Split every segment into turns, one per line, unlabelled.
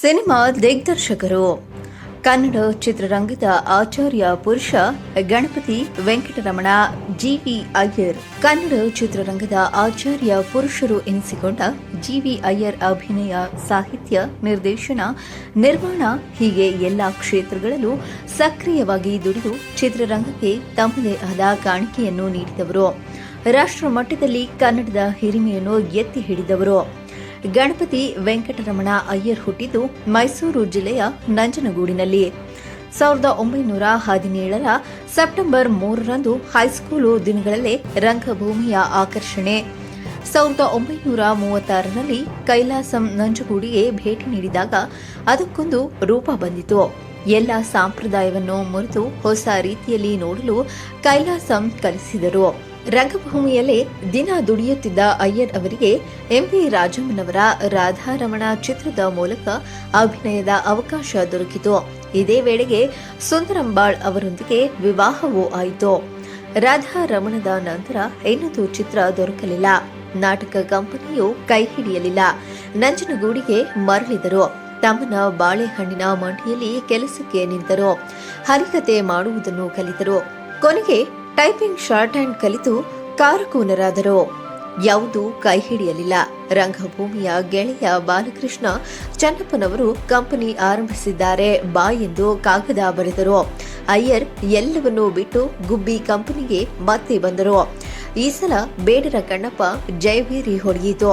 Cinema ದಿಗ್ದರ್ಶಕರು. Kannada ಚಿತ್ರರಂಗದ ಆಚಾರ್ಯ ಪುರುಷ ಗಣಪತಿ ವೆಂಕಟರಮಣ, ಜಿವಿ ಅಯ್ಯರ್. ಕನ್ನಡ ಚಿತ್ರರಂಗದ ಆಚಾರ್ಯ ಪುರುಷರು ಎನಿಸಿಕೊಂಡ ಜಿವಿ ಅಯ್ಯರ್ ಅಭಿನಯ ಸಾಹಿತ್ಯ ನಿರ್ದೇಶನ ನಿರ್ಮಾಣ ಹೀಗೆ ಎಲ್ಲಾ ಕ್ಷೇತ್ರಗಳಲ್ಲೂ ಸಕ್ರಿಯವಾಗಿ ದುಡಿದು ಚಿತ್ರರಂಗಕ್ಕೆ ತಮ್ಮದೇ ಆದ ಕಾಣಿಕೆಯನ್ನು ನೀಡಿದವರು. ರಾಷ್ಟ್ರ ಮಟ್ಟದಲ್ಲಿ ಕನ್ನಡದ ಹಿರಿಮೆಯನ್ನು ಎತ್ತಿ ಹಿಡಿದವರು. ಗಣಪತಿ ವೆಂಕಟರಮಣ ಅಯ್ಯರ್ ಹುಟ್ಟಿದ್ದು ಮೈಸೂರು ಜಿಲ್ಲೆಯ ನಂಜನಗೂಡಿನಲ್ಲಿ. ಸಾವಿರದ ಒಂಬೈನೂರ ಹದಿನೇಳರ ಸೆಪ್ಟೆಂಬರ್ ಮೂರರಂದು ಹೈಸ್ಕೂಲು ದಿನಗಳಲ್ಲೇ ರಂಗಭೂಮಿಯ ಆಕರ್ಷಣೆ. ಸಾವಿರದ ಒಂಬೈನೂರ ಮೂವತ್ತಾರರಲ್ಲಿ ಕೈಲಾಸಂ ನಂಜುಗೂಡಿಗೆ ಭೇಟಿ ನೀಡಿದಾಗ ಅದಕ್ಕೊಂದು ರೂಪ ಬಂದಿತು. ಎಲ್ಲ ಸಂಪ್ರದಾಯವನ್ನು ಮುರಿದು ಹೊಸ ರೀತಿಯಲ್ಲಿ ನೋಡಲು ಕೈಲಾಸಂ ಕಲಿಸಿದರು. ರಂಗಭೂಮಿಯಲ್ಲೇ ದಿನ ದುಡಿಯುತ್ತಿದ್ದ ಅಯ್ಯರ್ ಅವರಿಗೆ ಎಂವಿ ರಾಜಮ್ಮನವರ ರಾಧಾರಮಣ ಚಿತ್ರದ ಮೂಲಕ ಅಭಿನಯದ ಅವಕಾಶ ದೊರಕಿತು. ಇದೇ ವೇಳೆಗೆ ಸುಂದರಂಬಾಳ್ ಅವರೊಂದಿಗೆ ವಿವಾಹವೂ ಆಯಿತು. ರಾಧಾರಮಣದ ನಂತರ ಇನ್ನೊಂದು ಚಿತ್ರ ದೊರಕಲಿಲ್ಲ. ನಾಟಕ ಕಂಪನಿಯು ಕೈ ಹಿಡಿಯಲಿಲ್ಲ. ನಂಜನಗೂಡಿಗೆ ಮರಳಿದರು. ತಮ್ಮನ ಬಾಳೆಹಣ್ಣಿನ ಮಂಡಿಯಲ್ಲಿ ಕೆಲಸಕ್ಕೆ ನಿಂತರು. ಹರಿಕತೆ ಮಾಡುವುದನ್ನು ಕಲಿತರು. ಕೊನೆಗೆ ಟೈಪಿಂಗ್ ಶಾರ್ಟ್ ಹ್ಯಾಂಡ್ ಕಲಿತು ಕಾರಕೂನರಾದರು. ಯಾವುದೂ ಕೈ ಹಿಡಿಯಲಿಲ್ಲ. ರಂಗಭೂಮಿಯ ಗೆಳೆಯ ಬಾಲಕೃಷ್ಣ ಚನ್ನಪ್ಪನವರು ಕಂಪನಿ ಆರಂಭಿಸಿದ್ದಾರೆ. ಬಾ ಎಂದು ಕಾಗದ ಬರೆದರು. ಅಯ್ಯರ್ ಎಲ್ಲವನ್ನೂ ಬಿಟ್ಟು ಗುಬ್ಬಿ ಕಂಪನಿಗೆ ಮತ್ತೆ ಬಂದರು. ಈ ಸಲ ಬೇಡರ ಕಣ್ಣಪ್ಪ ಜೈವೀರಿ ಹೊಡೆಯಿತು.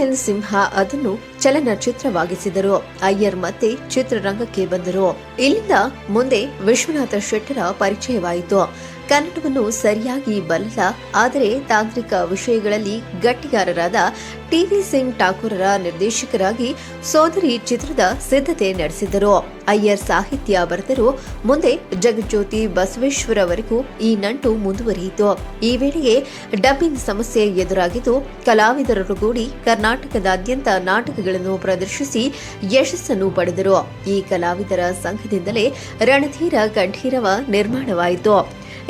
ಎಲ್ ಸಿಂಹ ಅದನ್ನು ಚಲನಚಿತ್ರವಾಗಿಸಿದರು. ಅಯ್ಯರ್ ಮತ್ತೆ ಚಿತ್ರರಂಗಕ್ಕೆ ಬಂದರು. ಇಲ್ಲಿಂದ ಮುಂದೆ ವಿಶ್ವನಾಥ ಶೆಟ್ಟರ ಪರಿಚಯವಾಯಿತು. ಕನ್ನಡವನ್ನು ಸರಿಯಾಗಿ ಬಲ್ಲ ಆದರೆ ತಾಂತ್ರಿಕ ವಿಷಯಗಳಲ್ಲಿ ಗಟ್ಟಿಗಾರರಾದ ಟಿವಿ ಸಿಂಗ್ ಠಾಕೂರರ ನಿರ್ದೇಶಕರಾಗಿ ಸೋದರಿ ಚಿತ್ರದ ಸಿದ್ಧತೆ ನಡೆಸಿದರು. ಅಯ್ಯರ್ ಸಾಹಿತ್ಯ ಬರೆದರು ಮುಂದೆ ಜಗಜ್ಯೋತಿ ಬಸವೇಶ್ವರವರೆಗೂ ಈ ನಂಟು ಮುಂದುವರಿಯಿತು. ಈ ವೇಳೆಗೆ ಡಬ್ಬಿಂಗ್ ಸಮಸ್ಯೆ ಎದುರಾಗಿದ್ದು ಕಲಾವಿದರರುಗೂಡಿ ಕರ್ನಾಟಕದಾದ್ಯಂತ ನಾಟಕಗಳನ್ನು ಪ್ರದರ್ಶಿಸಿ ಯಶಸ್ಸನ್ನು ಪಡೆದರು. ಈ ಕಲಾವಿದರ ಸಂಘದಿಂದಲೇ ರಣಧೀರ ಕಂಠೀರವ ನಿರ್ಮಾಣವಾಯಿತು.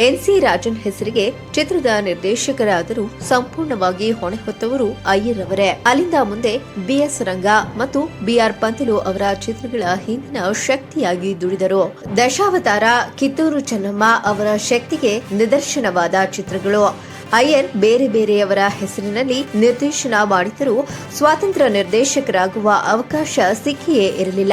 ಎನ್ಸಿ ರಾಜನ್ ಹೆಸರಿಗೆ ಚಿತ್ರದ ನಿರ್ದೇಶಕರಾದರೂ ಸಂಪೂರ್ಣವಾಗಿ ಹೊಣೆ ಹೊತ್ತವರು ಅಯ್ಯರ್ ಅವರೇ ಅಲ್ಲಿಂದ ಮುಂದೆ ಬಿಎಸ್ ರಂಗ ಮತ್ತು ಬಿಆರ್ ಪಂತಲು ಅವರ ಚಿತ್ರಗಳ ಹಿಂದಿನ ಶಕ್ತಿಯಾಗಿ ದುಡಿದರು. ದಶಾವತಾರ ಕಿತ್ತೂರು ಚೆನ್ನಮ್ಮ ಅವರ ಶಕ್ತಿಗೆ ನಿದರ್ಶನವಾದ ಚಿತ್ರಗಳು. ಅಯ್ಯರ್ ಬೇರೆ ಬೇರೆಯವರ ಹೆಸರಿನಲ್ಲಿ ನಿರ್ದೇಶನ ಮಾಡಿದರೂ ಸ್ವಾತಂತ್ರ್ಯ ನಿರ್ದೇಶಕರಾಗುವ ಅವಕಾಶ ಸಿಕ್ಕಿಯೇ ಇರಲಿಲ್ಲ.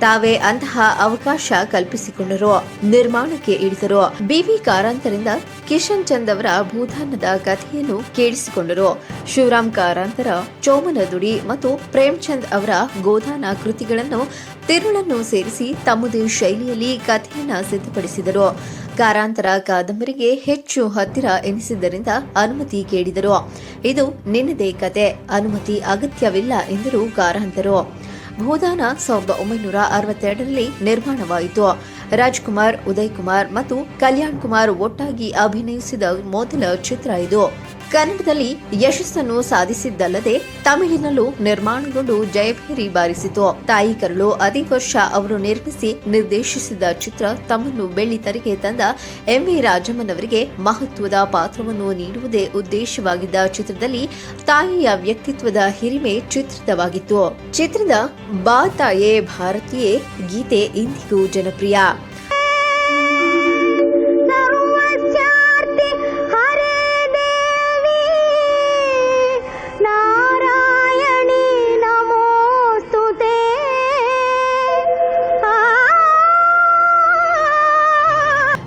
ತಾವೇ ಅಂತಹ ಅವಕಾಶ ಕಲ್ಪಿಸಿಕೊಂಡರು. ನಿರ್ಮಾಣಕ್ಕೆ ಇಳಿದರು. ಬಿವಿ ಕಾರಂತರಿಂದ ಕಿಶನ್ ಚಂದ್ ಅವರ ಭೂದಾನದ ಕಥೆಯನ್ನು ಕೇಳಿಸಿಕೊಂಡರು. ಶಿವರಾಮ್ ಕಾರಂತರ, ಚೋಮನ ದುಡಿ ಮತ್ತು ಪ್ರೇಮ್ಚಂದ್ ಅವರ ಗೋದಾನ ಕೃತಿಗಳನ್ನು ತಿರುಳನ್ನು ಸೇರಿಸಿ ತಮ್ಮದೇ ಶೈಲಿಯಲ್ಲಿ ಕಥೆಯನ್ನು ಸಿದ್ಧಪಡಿಸಿದರು. ಕಾರಾಂತರ ಕಾದಂಬರಿಗೆ ಹೆಚ್ಚು ಹತ್ತಿರ ಎನಿಸಿದ್ದರಿಂದ ಅನುಮತಿ ಕೇಳಿದರು. ಇದು ನಿನ್ನದೇ ಕತೆ. ಅನುಮತಿ ಅಗತ್ಯವಿಲ್ಲ ಎಂದರು ಕಾರಾಂತರು. ಭೂದಾನ ಸಾವಿರದ ಒಂಬೈನೂರ ಅರವತ್ತೆರಡರಲ್ಲಿ ನಿರ್ಮಾಣವಾಯಿತು. ರಾಜ್ಕುಮಾರ್, ಉದಯ್ ಕುಮಾರ್ ಮತ್ತು ಕಲ್ಯಾಣ್ ಕುಮಾರ್ ಒಟ್ಟಾಗಿ ಅಭಿನಯಿಸಿದ ಮೊದಲ ಚಿತ್ರ ಇದು. ಕನ್ನಡದಲ್ಲಿ ಯಶಸ್ಸನ್ನು ಸಾಧಿಸಿದ್ದಲ್ಲದೆ ತಮಿಳಿನಲ್ಲೂ ನಿರ್ಮಾಣಗೊಂಡು ಜಯಭೇರಿ ಬಾರಿಸಿತು. ತಾಯಿ ಕರುಳು ಅದೇ ವರ್ಷ ಅವರು ನಿರ್ಮಿಸಿ ನಿರ್ದೇಶಿಸಿದ ಚಿತ್ರ ತಮ್ಮನ್ನು ಬೆಳ್ಳಿತೆರೆಗೆ ತಂದ ಎಂ ವಿ ರಾಜಮ್ಮನವರಿಗೆ ಮಹತ್ವದ ಪಾತ್ರವನ್ನು ನೀಡುವುದೇ ಉದ್ದೇಶವಾಗಿದ್ದ ಚಿತ್ರದಲ್ಲಿ ತಾಯಿಯ ವ್ಯಕ್ತಿತ್ವದ ಹಿರಿಮೆ ಚಿತ್ರಿತವಾಗಿತ್ತು. ಚಿತ್ರದ ಬಾ ತಾಯೇ ಭಾರತೀಯ, ಗೀತೆ ಇಂದಿಗೂ ಜನಪ್ರಿಯ.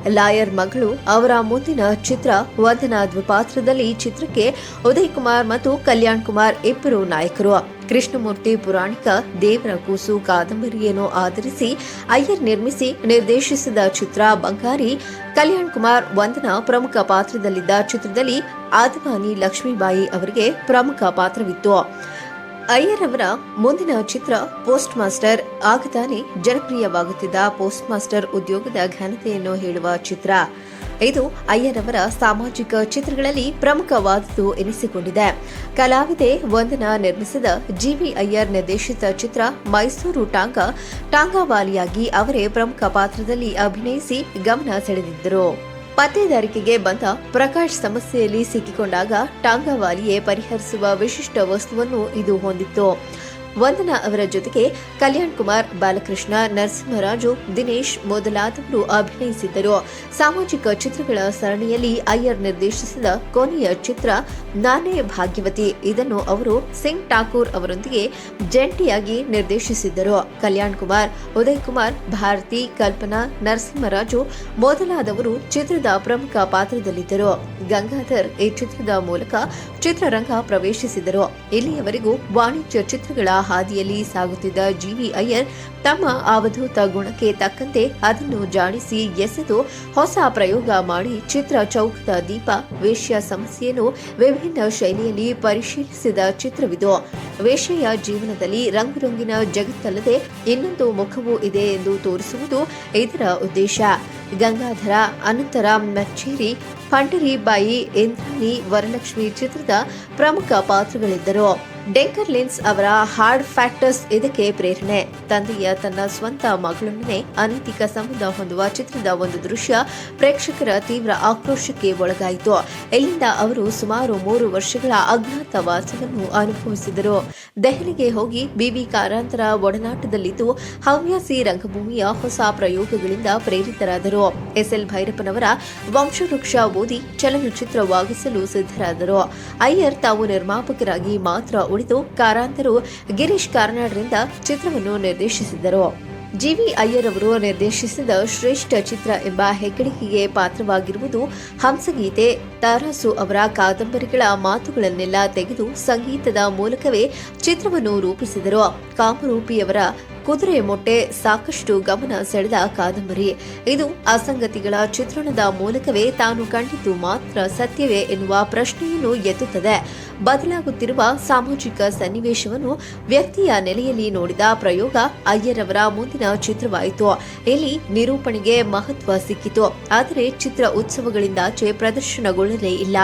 ಲಾಯರ್ ಮಗಳು ಅವರ ಮುಂದಿನ ಚಿತ್ರ ವಂದನಾ ದ್ವಿಪಾತ್ರದಲ್ಲಿ ಚಿತ್ರಕ್ಕೆ ಉದಯ್ ಕುಮಾರ್ ಮತ್ತು ಕಲ್ಯಾಣ್ ಕುಮಾರ್ ಇಬ್ಬರು ನಾಯಕರು. ಕೃಷ್ಣಮೂರ್ತಿ ಪುರಾಣಿಕ ದೇವರ ಕೂಸು ಕಾದಂಬರಿಯನ್ನು ಆಧರಿಸಿ ಅಯ್ಯರ್ ನಿರ್ಮಿಸಿ ನಿರ್ದೇಶಿಸಿದ ಚಿತ್ರ ಬಂಗಾರಿ. ಕಲ್ಯಾಣ್ ಕುಮಾರ್ ವಂದನಾ ಪ್ರಮುಖ ಪಾತ್ರದಲ್ಲಿದ್ದ ಚಿತ್ರದಲ್ಲಿ ಆದವಾನಿ ಲಕ್ಷ್ಮೀಬಾಯಿ ಅವರಿಗೆ ಪ್ರಮುಖ ಪಾತ್ರವಿತ್ತು. ಅಯ್ಯರ್ ಅವರ ಮುಂದಿನ ಚಿತ್ರ ಪೋಸ್ಟ್ ಮಾಸ್ಟರ್ ಆಗತಾನೆ ಜನಪ್ರಿಯವಾಗುತ್ತಿದ್ದ ಪೋಸ್ಟ್ ಮಾಸ್ಟರ್ ಉದ್ಯೋಗದ ಘನತೆಯನ್ನು ಹೇಳುವ ಚಿತ್ರ. ಇದು ಅಯ್ಯರ್ ಅವರ ಸಾಮಾಜಿಕ ಚಿತ್ರಗಳಲ್ಲಿ ಪ್ರಮುಖವಾದದ್ದು ಎನಿಸಿಕೊಂಡಿದೆ. ಕಲಾವಿದೆ ವಂದನಾ ನಿರ್ಮಿಸಿದ ಜಿವಿ ಅಯ್ಯರ್ ನಿರ್ದೇಶಿತ ಚಿತ್ರ ಮೈಸೂರು ಟಾಂಗಾ, ಟಾಂಗಾವಾಲಿಯಾಗಿ ಅವರೇ ಪ್ರಮುಖ ಪಾತ್ರದಲ್ಲಿ ಅಭಿನಯಿಸಿ ಗಮನ ಸೆಳೆದಿದ್ದರು. ಪತ್ತೇದಾರಿಕೆಗೆ ಬಂದ ಪ್ರಕಾಶ್ ಸಮಸ್ಯೆಯಲ್ಲಿ ಸಿಕ್ಕಿಕೊಂಡಾಗ ಟಾಂಗಾವಾಲಿಯೇ ಪರಿಹರಿಸುವ ವಿಶಿಷ್ಟ ವಸ್ತುವನ್ನು ಇದು ಹೊಂದಿತ್ತು. ವಂದನಾ ಅವರ ಜೊತೆಗೆ ಕಲ್ಯಾಣ್ ಕುಮಾರ್, ಬಾಲಕೃಷ್ಣ, ನರಸಿಂಹರಾಜು, ದಿನೇಶ್ ಮೊದಲಾದವರು ಅಭಿನಯಿಸಿದ್ದರು. ಸಾಮಾಜಿಕ ಚಿತ್ರಗಳ ಸರಣಿಯಲ್ಲಿ ಅಯ್ಯರ್ ನಿರ್ದೇಶಿಸಿದ ಕೊನೆಯ ಚಿತ್ರ ನಾನೇ ಭಾಗ್ಯವತಿ. ಇದನ್ನು ಅವರು ಸಿಂಗ್ ಠಾಕೂರ್ ಅವರೊಂದಿಗೆ ಜಂಟಿಯಾಗಿ ನಿರ್ದೇಶಿಸಿದ್ದರು. ಕಲ್ಯಾಣ್ ಕುಮಾರ್, ಉದಯ್ ಕುಮಾರ್, ಭಾರತಿ, ಕಲ್ಪನಾ, ನರಸಿಂಹರಾಜು ಮೊದಲಾದವರು ಚಿತ್ರದ ಪ್ರಮುಖ ಪಾತ್ರದಲ್ಲಿದ್ದರು. ಗಂಗಾಧರ್ ಈ ಚಿತ್ರದ ಮೂಲಕ ಚಿತ್ರರಂಗ ಪ್ರವೇಶಿಸಿದರು. ಇಲ್ಲಿಯವರೆಗೂ ವಾಣಿಜ್ಯ ಚಿತ್ರಗಳ ಹಾದಿಯಲ್ಲಿ ಸಾಗುತ್ತಿದ್ದ ಜಿವಿ ಅಯ್ಯರ್ ತಮ್ಮ ಅವಧೂತ ಗುಣಕ್ಕೆ ತಕ್ಕಂತೆ ಅದನ್ನು ಜಾಣಿಸಿ ಎಸೆದು ಹೊಸ ಪ್ರಯೋಗ ಮಾಡಿ ಚಿತ್ರ ಚೌಕದ ದೀಪ, ವೇಶ್ಯ ಸಮಸ್ಯೆಯನ್ನು ವಿಭಿನ್ನ ಶೈಲಿಯಲ್ಲಿ ಪರಿಶೀಲಿಸಿದ ಚಿತ್ರವಿದು. ವೇಶ್ಯೆಯ ಜೀವನದಲ್ಲಿ ರಂಗುರಂಗಿನ ಜಗತ್ತಲ್ಲದೆ ಇನ್ನೊಂದು ಮುಖವೂ ಇದೆ ಎಂದು ತೋರಿಸುವುದು ಇದರ ಉದ್ದೇಶ. ಗಂಗಾಧರ, ಅನಂತರ ಮಚ್ಚೇರಿ, ಪಂಡರಿಬಾಯಿ, ಇಂದ್ರಾಣಿ, ವರಲಕ್ಷ್ಮಿ ಚಿತ್ರದ ಪ್ರಮುಖ ಪಾತ್ರಗಳಿದ್ದರು. ಡೆಂಕರ್ ಲಿನ್ಸ್ ಅವರ ಹಾರ್ಡ್ ಫ್ಯಾಕ್ಟರ್ಸ್ ಇದಕ್ಕೆ ಪ್ರೇರಣೆ. ತಂದೆಯ ತನ್ನ ಸ್ವಂತ ಮಗಳೊಡನೆ ಅನೈತಿಕ ಸಂಬಂಧ ಹೊಂದುವ ಚಿತ್ರದ ಒಂದು ದೃಶ್ಯ ಪ್ರೇಕ್ಷಕರ ತೀವ್ರ ಆಕ್ರೋಶಕ್ಕೆ ಒಳಗಾಯಿತು. ಇಲ್ಲಿಂದ ಅವರು ಸುಮಾರು ಮೂರು ವರ್ಷಗಳ ಅಜ್ಞಾತವಾಸವನ್ನು ಅನುಭವಿಸಿದರು. ದೆಹಲಿಗೆ ಹೋಗಿ ಬಿಬಿ ಕಾರಾಂತರ ಒಡನಾಟದಲ್ಲಿದ್ದು, ಹವ್ಯಾಸಿ ರಂಗಭೂಮಿಯ ಹೊಸ ಪ್ರಯೋಗಗಳಿಂದ ಪ್ರೇರಿತರಾದರು. ಎಸ್ಎಲ್ ಭೈರಪ್ಪನವರ ವಂಶವೃಕ್ಷ ಓದಿ ಚಲನಚಿತ್ರವಾಗಿಸಲು ಸಿದ್ಧರಾದರು. ಅಯ್ಯರ್ ತಾವು ನಿರ್ಮಾಪಕರಾಗಿ ಮಾತ್ರ ಉಳಿದು ಕಾರಾಂತರು ಗಿರೀಶ್ ಕಾರ್ನಾಡ್ರಿಂದ ಚಿತ್ರವನ್ನು ನಿರ್ದೇಶಿಸಿದರು ಜಿವಿ ಅಯ್ಯರ್ ಅವರು ನಿರ್ದೇಶಿಸಿದ ಶ್ರೇಷ್ಠ ಚಿತ್ರ ಎಂಬ ಹೆಗ್ಗಳಿಕೆಗೆ ಪಾತ್ರವಾಗಿರುವುದು ಹಂಸಗೀತೆ. ತಾರಾಸು ಅವರ ಕಾದಂಬರಿಗಳ ಮಾತುಗಳನ್ನೆಲ್ಲ ತೆಗೆದು ಸಂಗೀತದ ಮೂಲಕವೇ ಚಿತ್ರವನ್ನು ರೂಪಿಸಿದರು. ಕಾಮರೂಪಿಯವರ ಕುದುರೆ ಮೊಟ್ಟೆ ಸಾಕಷ್ಟು ಗಮನ ಸೆಳೆದ ಕಾದಂಬರಿ. ಇದು ಅಸಂಗತಿಗಳ ಚಿತ್ರಣದ ಮೂಲಕವೇ ತಾನು ಕಂಡಿದ್ದು ಮಾತ್ರ ಸತ್ಯವೇ ಎನ್ನುವ ಪ್ರಶ್ನೆಯನ್ನು ಎತ್ತುತ್ತದೆ. ಬದಲಾಗುತ್ತಿರುವ ಸಾಮಾಜಿಕ ಸನ್ನಿವೇಶವನ್ನು ವ್ಯಕ್ತಿಯ ನೆಲೆಯಲ್ಲಿ ನೋಡಿದ ಪ್ರಯೋಗ ಅಯ್ಯರ್ ಅವರ ಮುಂದಿನ ಚಿತ್ರವಾಯಿತು. ಇಲ್ಲಿ ನಿರೂಪಣೆಗೆ ಮಹತ್ವ ಸಿಕ್ಕಿತು. ಆದರೆ ಚಿತ್ರ ಉತ್ಸವಗಳಿಂದಾಚೆ ಪ್ರದರ್ಶನಗೊಳ್ಳಲೇ ಇಲ್ಲ.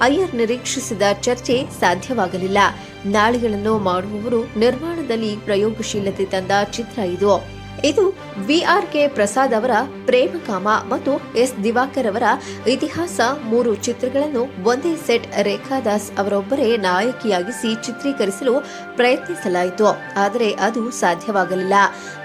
ಅಯ್ಯರ್ ನಿರೀಕ್ಷಿಸಿದ ಚರ್ಚೆ ಸಾಧ್ಯವಾಗಲಿಲ್ಲ. ನಾಳಿಗಳನ್ನು ಮಾಡುವವರು ನಿರ್ಮಾಣದಲ್ಲಿ ಪ್ರಯೋಗಶೀಲತೆ ತಂದ ಚಿತ್ರ ಇದು. ಇದು ವಿಆರ್ ಕೆ ಪ್ರಸಾದ್ ಅವರ ಪ್ರೇಮಕಾಮ ಮತ್ತು ಎಸ್ ದಿವಾಕರ್ ಅವರ ಇತಿಹಾಸ. ಮೂರು ಚಿತ್ರಗಳನ್ನು ಒಂದೇ ಸೆಟ್ ರೇಖಾದಾಸ್ ಅವರೊಬ್ಬರೇ ನಾಯಕಿಯಾಗಿಸಿ ಚಿತ್ರೀಕರಿಸಲು ಪ್ರಯತ್ನಿಸಲಾಯಿತು. ಆದರೆ ಅದು ಸಾಧ್ಯವಾಗಲಿಲ್ಲ.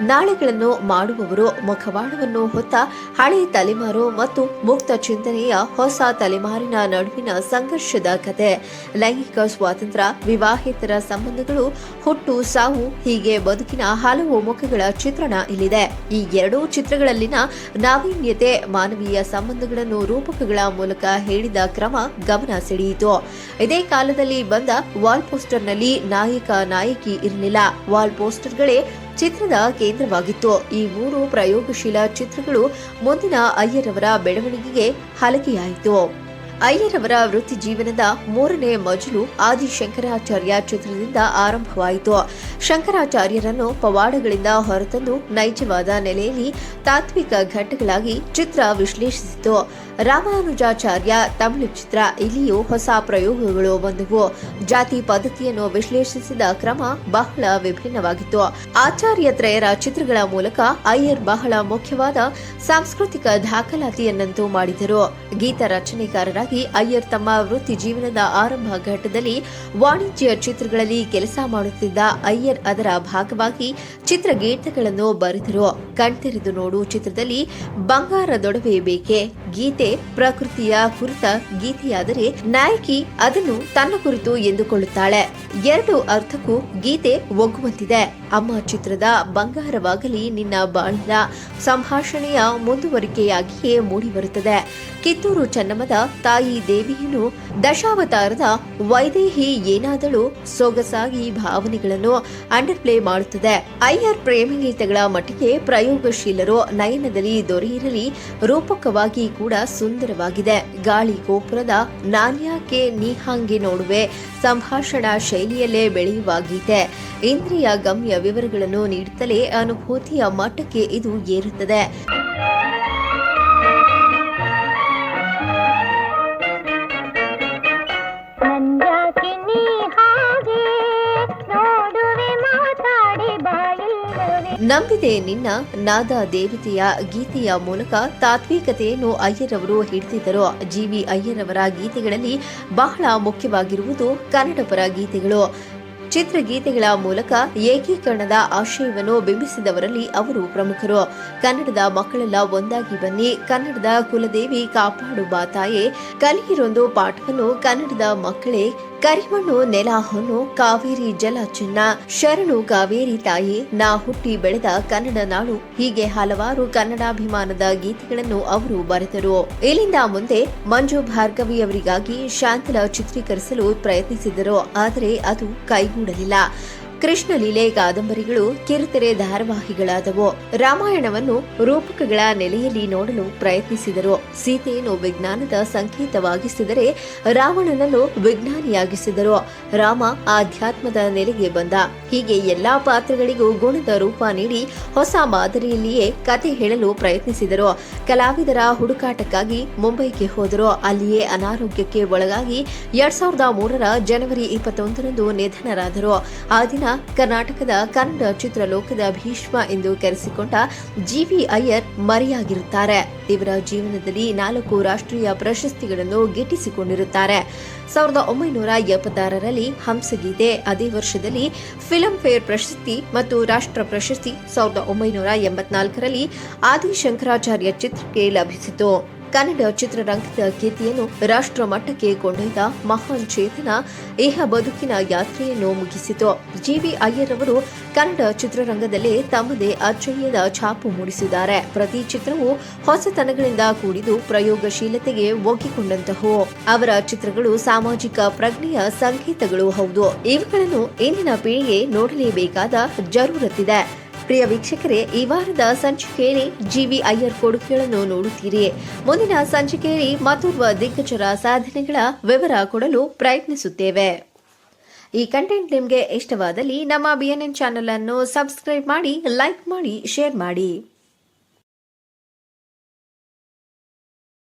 ನಾಳೆಗಳನ್ನು ಮಾಡುವವರು ಮುಖವಾಡವನ್ನು ಹೊತ್ತ ಹಳೆ ತಲೆಮಾರು ಮತ್ತು ಮುಕ್ತ ಚಿಂತನೆಯ ಹೊಸ ತಲೆಮಾರಿನ ನಡುವಿನ ಸಂಘರ್ಷದ ಕತೆ. ಲೈಂಗಿಕ ಸ್ವಾತಂತ್ರ್ಯ, ವಿವಾಹೇತರ ಸಂಬಂಧಗಳು, ಹುಟ್ಟು, ಸಾವು, ಹೀಗೆ ಬದುಕಿನ ಹಲವು ಮುಖಗಳ ಚಿತ್ರಣ ಇಲ್ಲಿದೆ. ಈ ಎರಡೂ ಚಿತ್ರಗಳಲ್ಲಿನ ನಾವೀನ್ಯತೆ, ಮಾನವೀಯ ಸಂಬಂಧಗಳನ್ನು ರೂಪಕಗಳ ಮೂಲಕ ಹೇಳಿದ ಕ್ರಮ ಗಮನ ಸೆಳೆಯಿತು. ಇದೇ ಕಾಲದಲ್ಲಿ ಬಂದ ವಾಲ್ ಪೋಸ್ಟರ್ನಲ್ಲಿ ನಾಯಕ, ನಾಯಕಿ ಇರಲಿಲ್ಲ. ವಾಲ್ ಪೋಸ್ಟರ್ಗಳೇ ಚಿತ್ರದ ಕೇಂದ್ರವಾಗಿತ್ತು. ಈ ಮೂರು ಪ್ರಯೋಗಶೀಲ ಚಿತ್ರಗಳು ಮುಂದಿನ ಅಯ್ಯರವರ ಬೆಳವಣಿಗೆಗೆ ಹಲಗೆಯಾಯಿತು. ಅಯ್ಯರವರ ವೃತ್ತಿ ಜೀವನದ ಮೂರನೇ ಮಜಲು ಆದಿ ಶಂಕರಾಚಾರ್ಯ ಚಿತ್ರದಿಂದ ಆರಂಭವಾಯಿತು. ಶಂಕರಾಚಾರ್ಯರನ್ನು ಪವಾಡಗಳಿಂದ ಹೊರತಂದು ನೈಜವಾದ ನೆಲೆಯಲ್ಲಿ ತಾತ್ವಿಕ ಘಟ್ಟಗಳಾಗಿ ಚಿತ್ರ ವಿಶ್ಲೇಷಿಸಿತು. ರಾಮಾನುಜಾಚಾರ್ಯ ತಮಿಳು ಚಿತ್ರ ಇಲ್ಲಿಯೂ ಹೊಸ ಪ್ರಯೋಗಗಳು ಬಂದವು. ಜಾತಿ ಪದ್ಧತಿಯನ್ನು ವಿಶ್ಲೇಷಿಸಿದ ಕ್ರಮ ಬಹಳ ವಿಭಿನ್ನವಾಗಿತ್ತು. ಆಚಾರ್ಯ ತ್ರಯರ ಚಿತ್ರಗಳ ಮೂಲಕ ಅಯ್ಯರ್ ಬಹಳ ಮುಖ್ಯವಾದ ಸಾಂಸ್ಕೃತಿಕ ದಾಖಲಾತಿಯನ್ನಂತೂ ಮಾಡಿದರು. ಗೀತ ರಚನೆಕಾರರಾಗಿ ಅಯ್ಯರ್ ತಮ್ಮ ವೃತ್ತಿ ಜೀವನದ ಆರಂಭ ಘಟ್ಟದಲ್ಲಿ ವಾಣಿಜ್ಯ ಚಿತ್ರಗಳಲ್ಲಿ ಕೆಲಸ ಮಾಡುತ್ತಿದ್ದ ಅಯ್ಯರ್ ಅದರ ಭಾಗವಾಗಿ ಚಿತ್ರಗೀತೆಗಳನ್ನು ಬರೆದರು. ಕಣ್ತೆರೆದು ನೋಡು ಚಿತ್ರದಲ್ಲಿ ಬಂಗಾರದೊಡವೆ ಬೇಕೆ? ಗೀತೆ ಪ್ರಕೃತಿಯ ಕುರಿತ ಗೀತೆಯಾದರೆ ನಾಯಕಿ ಅದನ್ನು ತನ್ನ ಕುರಿತು ಎಂದುಕೊಳ್ಳುತ್ತಾಳೆ. ಎರಡು ಅರ್ಥಕ್ಕೂ ಗೀತೆ ಒಗ್ಗುವಂತಿದೆ. ಅಮ್ಮ ಚಿತ್ರದ ಬಂಗಾರವಾಗಲಿ ನಿನ್ನ ಬಾಳಿನ ಸಂಭಾಷಣೆಯ ಮುಂದುವರಿಕೆಯಾಗಿಯೇ ಮೂಡಿಬರುತ್ತದೆ. ಕಿತ್ತೂರು ಚೆನ್ನಮ್ಮದ ತಾಯಿ ದೇವಿಯನ್ನು ದಶಾವತಾರದ ವೈದೇಹಿ ಏನಾದಳು ಸೊಗಸಾಗಿ ಭಾವನೆಗಳನ್ನು ಅಂಡರ್ಪ್ಲೇ ಮಾಡುತ್ತದೆ. ಅಯ್ಯರ್ ಪ್ರೇಮಗೀತೆಗಳ ಮಟ್ಟಿಗೆ ಪ್ರಯೋಗಶೀಲರು ನಯನದಲ್ಲಿ ದೊರೆಯಿರಲಿ, ರೂಪಕವಾಗಿ ಕೂಡ ಸುಂದರವಾಗಿದೆ. ಗಾಳಿ ಗೋಪುರದ ನಾನ್ಯಾಕೆ ನೀಹಾಂಗೆ ನೋಡುವೆ ಸಂಭಾಷಣಾ ಶೈಲಿಯಲ್ಲೇ ಬೆಳೆಯುವ ಗೀತೆ. ಇಂದ್ರಿಯ ಗಮ್ಯ ವಿವರಗಳನ್ನು ನೀಡುತ್ತಲೇ ಅನುಭೂತಿಯ ಮಟ್ಟಕ್ಕೆ ಇದು ಏರುತ್ತದೆ. ನಂಬಿದೆ ನಿನ್ನ ನಾದ ದೇವತೆಯ ಗೀತೆಯ ಮೂಲಕ ತಾತ್ವಿಕತೆಯನ್ನು ಅಯ್ಯರವರು ಹಿಡಿದಿದ್ದರು. ಜಿವಿ ಅಯ್ಯರವರ ಗೀತೆಗಳಲ್ಲಿ ಬಹಳ ಮುಖ್ಯವಾಗಿರುವುದು ಕನ್ನಡಪರ ಗೀತೆಗಳು. ಚಿತ್ರಗೀತೆಗಳ ಮೂಲಕ ಏಕೀಕರಣದ ಆಶಯವನ್ನು ಬಿಂಬಿಸಿದವರಲ್ಲಿ ಅವರು ಪ್ರಮುಖರು. ಕನ್ನಡದ ಮಕ್ಕಳೆಲ್ಲ ಒಂದಾಗಿ ಬನ್ನಿ. ಕನ್ನಡದ ಕುಲದೇವಿ ಕಾಪಾಡು ಬಾ ತಾಯೇ. ಕಲಿಯಿರೊಂದು ಪಾಠವನ್ನು ಕನ್ನಡದ ಮಕ್ಕಳೇ ಕರಿಮಣ್ಣು ನೆಲ ಹೊನ್ನು ಕಾವೇರಿ ಜಲ ಚಿನ್ನ, ಶರಣು ಕಾವೇರಿ ತಾಯಿ, ನಾ ಹುಟ್ಟಿ ಬೆಳೆದ ಕನ್ನಡ ನಾಡು. ಹೀಗೆ ಹಲವಾರು ಕನ್ನಡಾಭಿಮಾನದ ಗೀತೆಗಳನ್ನು ಅವರು ಬರೆದರು. ಇಲ್ಲಿಂದ ಮುಂದೆ ಮಂಜು ಭಾರ್ಗವಿ ಅವರಿಗಾಗಿ ಶಾಂತಲ ಚಿತ್ರೀಕರಿಸಲು ಪ್ರಯತ್ನಿಸಿದರು. ಆದರೆ ಅದು ಕೈಗೂಡಲಿಲ್ಲ. ಕೃಷ್ಣ ಲೀಲೆ ಕಾದಂಬರಿಗಳು ಕಿರುತೆರೆ ಧಾರಾವಾಹಿಗಳಾದವು. ರಾಮಾಯಣವನ್ನು ರೂಪಕಗಳ ನೆಲೆಯಲ್ಲಿ ನೋಡಲು ಪ್ರಯತ್ನಿಸಿದರು. ಸೀತೆಯನ್ನು ವಿಜ್ಞಾನದ ಸಂಕೇತವಾಗಿಸಿದರೆ ರಾವಣನನ್ನು ವಿಜ್ಞಾನಿಯಾಗಿಸಿದರು. ರಾಮ ಆಧ್ಯಾತ್ಮದ ನೆಲೆಗೆ ಬಂದ. ಹೀಗೆ ಎಲ್ಲಾ ಪಾತ್ರಗಳಿಗೂ ಗುಣದ ರೂಪ ನೀಡಿ ಹೊಸ ಮಾದರಿಯಲ್ಲಿಯೇ ಕತೆ ಹೇಳಲು ಪ್ರಯತ್ನಿಸಿದರು. ಕಲಾವಿದರ ಹುಡುಕಾಟಕ್ಕಾಗಿ ಮುಂಬೈಗೆ ಹೋದರು. ಅಲ್ಲಿಯೇ ಅನಾರೋಗ್ಯಕ್ಕೆ ಒಳಗಾಗಿ ಎರಡ್ ಸಾವಿರದ ಮೂರರ ಜನವರಿ ಇಪ್ಪತ್ತೊಂದರಂದು ನಿಧನರಾದರು. ಆ ದಿನ ಕರ್ನಾಟಕದ ಕನ್ನಡ ಚಿತ್ರಲೋಕದ ಭೀಷ್ಮ ಎಂದು ಕರೆಸಿಕೊಂಡ ಜಿವಿ ಅಯ್ಯರ್ ಮರೆಯಾಗಿರುತ್ತಾರೆ. ಇವರ ಜೀವನದಲ್ಲಿ ನಾಲ್ಕು ರಾಷ್ಟ್ರೀಯ ಪ್ರಶಸ್ತಿಗಳನ್ನು ಗಿಟ್ಟಿಸಿಕೊಂಡಿರುತ್ತಾರೆ. ಸಾವಿರದ ಒಂಬೈನೂರ ಎಪ್ಪತ್ತಾರರಲ್ಲಿ ಹಂಸಗೀತೆ, ಅದೇ ವರ್ಷದಲ್ಲಿ ಫಿಲಂ ಫೇರ್ ಪ್ರಶಸ್ತಿ ಮತ್ತು ರಾಷ್ಟ್ರ ಪ್ರಶಸ್ತಿ. ಸಾವಿರದ ಒಂಬೈನೂರ ಎಂಬತ್ನಾಲ್ಕರಲ್ಲಿ ಆದಿಶಂಕರಾಚಾರ್ಯ ಚಿತ್ರಕ್ಕೆ ಲಭಿಸಿತು. ಕನ್ನಡ ಚಿತ್ರರಂಗದ ಕೀರ್ತಿಯನ್ನು ರಾಷ್ಟ್ರ ಮಟ್ಟಕ್ಕೆ ಕೊಂಡೊಯ್ದ ಮಹಾನ್ ಚೇತನ ಇಹ ಬದುಕಿನ ಯಾತ್ರೆಯನ್ನು ಮುಗಿಸಿತು. ಜಿವಿ ಅಯ್ಯರ್ ಅವರು ಕನ್ನಡ ಚಿತ್ರರಂಗದಲ್ಲಿ ತಮ್ಮದೇ ಅಚ್ಚಳಿಯದ ಛಾಪು ಮೂಡಿಸಿದ್ದಾರೆ. ಪ್ರತಿ ಚಿತ್ರವು ಹೊಸತನಗಳಿಂದ ಕೂಡಿದು ಪ್ರಯೋಗಶೀಲತೆಗೆ ಒಗ್ಗಿಕೊಂಡಂತಹವು. ಅವರ ಚಿತ್ರಗಳು ಸಾಮಾಜಿಕ ಪ್ರಜ್ಞೆಯ ಸಂಕೇತಗಳು ಹೌದು. ಇವುಗಳನ್ನು ಇಂದಿನ ಪೀಳಿಗೆ ನೋಡಲೇಬೇಕಾದ ಜರೂರತ್ತಿದೆ. ಪ್ರಿಯ ವೀಕ್ಷಕರೇ, ಈ ವಾರದ ಸಂಚಿಕೆಯಲ್ಲಿ ಜಿವಿ ಅಯ್ಯರ್ ಕೊಡುಗೆಗಳನ್ನು ನೋಡುತ್ತೀರಿ. ಮುಂದಿನ ಸಂಚಿಕೆಯಲ್ಲಿ ಮತ್ತೋರ್ವ ದಿಗ್ಗಜರ ಸಾಧನೆಗಳ ವಿವರ ಕೊಡಲು ಪ್ರಯತ್ನಿಸುತ್ತೇವೆ. ಈ ಕಂಟೆಂಟ್ ನಿಮಗೆ ಇಷ್ಟವಾದಲ್ಲಿ ನಮ್ಮ ಬಿಎನ್ಎನ್ ಚಾನೆಲ್ ಅನ್ನು ಸಬ್ಸ್ಕ್ರೈಬ್ ಮಾಡಿ ಲೈಕ್ ಮಾಡಿ ಶೇರ್ ಮಾಡಿ.